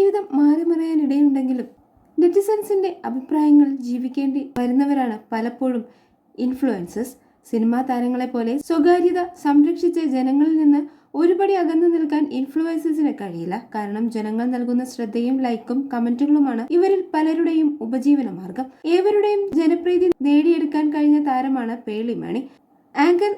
ജീവിതം മാറി മറയാനിടയുണ്ടെങ്കിലും നെറ്റിസൺസിന്റെ അഭിപ്രായങ്ങൾ ജീവിക്കേണ്ടി വരുന്നവരാണ് പലപ്പോഴും ഇൻഫ്ലുവൻസസ് സിനിമാ താരങ്ങളെ പോലെ സ്വകാര്യത സംരക്ഷിച്ച് ജനങ്ങളിൽ നിന്ന് ഒരുപടി അകന്നു നിൽക്കാൻ ഇൻഫ്ലുവൻസേഴ്സിന് കഴിയില്ല. കാരണം ജനങ്ങൾ നൽകുന്ന ശ്രദ്ധയും ലൈക്കും കമന്റുകളുമാണ് ഇവരിൽ പലരുടെയും ഉപജീവന മാർഗം ഏവരുടെയും ജനപ്രീതി നേടിയെടുക്കാൻ കഴിഞ്ഞ താരമാണ് പേളിമണി. ആങ്കർ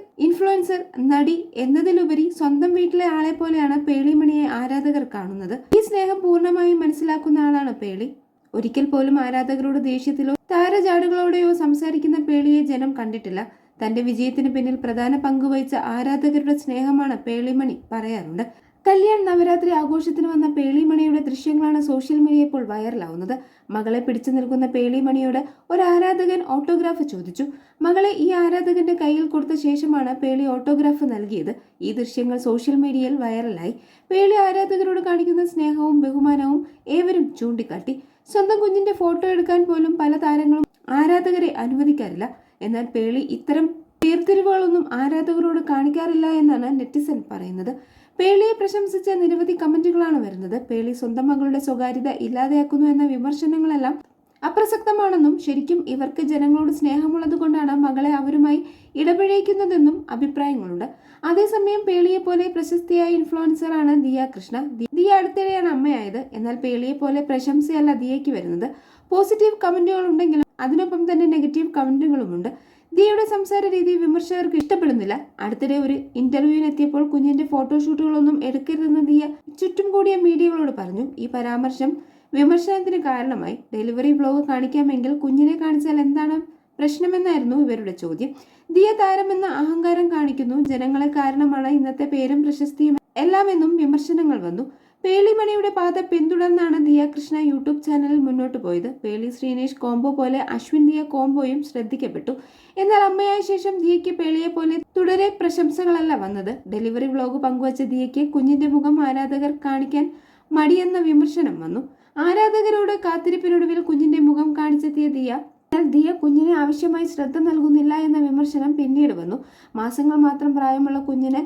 ഇൻഫ്ലുവൻസർ നടി എന്നതിലുപരി സ്വന്തം വീട്ടിലെ ആളെ പോലെയാണ് പേളിമണിയെ ആരാധകർ കാണുന്നത്. ഈ സ്നേഹം പൂർണമായും മനസ്സിലാക്കുന്ന ആളാണ് പേളി. ഒരിക്കൽ പോലും ആരാധകരോട് ദേഷ്യത്തിലോ താരജാടുകളോടെയോ സംസാരിക്കുന്ന പേളിയെ ജനം കണ്ടിട്ടില്ല. തന്റെ വിജയത്തിന് പിന്നിൽ പ്രധാന പങ്കുവഹിച്ച ആരാധകരുടെ സ്നേഹമാണ് പേളിമണി പറയാറുണ്ട്. കല്യാൺ നവരാത്രി ആഘോഷത്തിന് വന്ന പേളിമണിയുടെ ദൃശ്യങ്ങളാണ് സോഷ്യൽ മീഡിയ ഇപ്പോൾ വൈറലാവുന്നത്. മകളെ പിടിച്ചു നിൽക്കുന്ന പേളിമണിയോട് ഒരു ആരാധകൻ ഓട്ടോഗ്രാഫ് ചോദിച്ചു. മകളെ ഈ ആരാധകന്റെ കയ്യിൽ കൊടുത്ത ശേഷമാണ് പേളി ഓട്ടോഗ്രാഫ് നൽകിയത്. ഈ ദൃശ്യങ്ങൾ സോഷ്യൽ മീഡിയയിൽ വൈറലായി. പേളി ആരാധകരോട് കാണിക്കുന്ന സ്നേഹവും ബഹുമാനവും ഏവരും ചൂണ്ടിക്കാട്ടി. സ്വന്തം കുഞ്ഞിന്റെ ഫോട്ടോ എടുക്കാൻ പോലും പല താരങ്ങളും ആരാധകരെ അനുവദിക്കാറില്ല. എന്നാൽ പേളി ഇത്തരം വേർതിരിവുകളൊന്നും ആരാധകരോട് കാണിക്കാറില്ല എന്നാണ് നെറ്റിസൺ പറയുന്നത്. പേളിയെ പ്രശംസിച്ച നിരവധി കമന്റുകളാണ് വരുന്നത്. പേളി സ്വന്തം മകളുടെ സ്വകാര്യത ഇല്ലാതെയാക്കുന്നു എന്ന വിമർശനങ്ങളെല്ലാം അപ്രസക്തമാണെന്നും ശരിക്കും ഇവർക്ക് ജനങ്ങളോട് സ്നേഹമുള്ളത് കൊണ്ടാണ് മകളെ അവരുമായി ഇടപഴകിക്കുന്നതെന്നും അഭിപ്രായങ്ങളുണ്ട്. അതേസമയം പേളിയെ പോലെ പ്രശസ്തിയായ ഇൻഫ്ലുവൻസറാണ് ദിയ കൃഷ്ണ. ദിയ അടുത്തിടെയാണ് അമ്മയായത്. എന്നാൽ പേളിയെ പോലെ പ്രശംസയല്ല ദിയയ്ക്ക് വരുന്നത്. പോസിറ്റീവ് കമന്റുകൾ ഉണ്ടെങ്കിലും അതിനൊപ്പം തന്നെ നെഗറ്റീവ് കമന്റുകളുമുണ്ട്. ദിയയുടെ സംസാര രീതി വിമർശകർക്ക് ഇഷ്ടപ്പെടുന്നില്ല. അടുത്തിടെ ഒരു ഇന്റർവ്യൂവിനെത്തിയപ്പോൾ കുഞ്ഞിന്റെ ഫോട്ടോഷൂട്ടുകളൊന്നും എടുക്കരുതെന്ന് ദിയ ചുറ്റും കൂടിയ മീഡിയകളോട് പറഞ്ഞു. ഈ പരാമർശം വിമർശനത്തിന് കാരണമായി. ഡെലിവറി ബ്ലോഗ് കാണിക്കാമെങ്കിൽ കുഞ്ഞിനെ കാണിച്ചാൽ എന്താണ് പ്രശ്നമെന്നായിരുന്നു ഇവരുടെ ചോദ്യം. ദിയ താരമെന്ന അഹങ്കാരം കാണിക്കുന്നു. ജനങ്ങളെ കാരണമാണ് ഇന്നത്തെ പേരും പ്രശസ്തിയും എല്ലാമെന്നും വിമർശനങ്ങൾ വന്നു. പേളിമണിയുടെ പാത പിന്തുടർന്നാണ് ദിയ കൃഷ്ണ യൂട്യൂബ് ചാനലിൽ മുന്നോട്ട് പോയത്. പേളി ശ്രീനേഷ് കോംബോ പോലെ അശ്വിൻ ദിയ കോംബോയും ശ്രദ്ധിക്കപ്പെട്ടു. എന്നാൽ അമ്മയായ ശേഷം ദിയയ്ക്ക് പേളിയെ പോലെ തുടരെ പ്രശംസകളല്ല വന്നത്. ഡെലിവറി വ്ലോഗ് പങ്കുവച്ച ദിയയ്ക്ക് കുഞ്ഞിന്റെ മുഖം ആരാധകർ കാണിക്കാൻ മടിയെന്ന വിമർശനം വന്നു. ആരാധകരോട് കാത്തിരിപ്പിനൊടുവിൽ കുഞ്ഞിന്റെ മുഖം കാണിച്ചെത്തിയ ദിയ എന്നാൽ ദിയ കുഞ്ഞിനെ ആവശ്യമായി ശ്രദ്ധ നൽകുന്നില്ല എന്ന വിമർശനം പിന്നീട് വന്നു. മാസങ്ങൾ മാത്രം പ്രായമുള്ള കുഞ്ഞിന്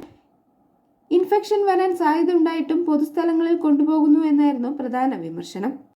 ഇൻഫെക്ഷൻ വരാൻ സാധ്യത സാധ്യതയുണ്ടായിട്ടും പൊതുസ്ഥലങ്ങളിൽ കൊണ്ടുപോകുന്നു എന്നായിരുന്നു പ്രധാന വിമർശനം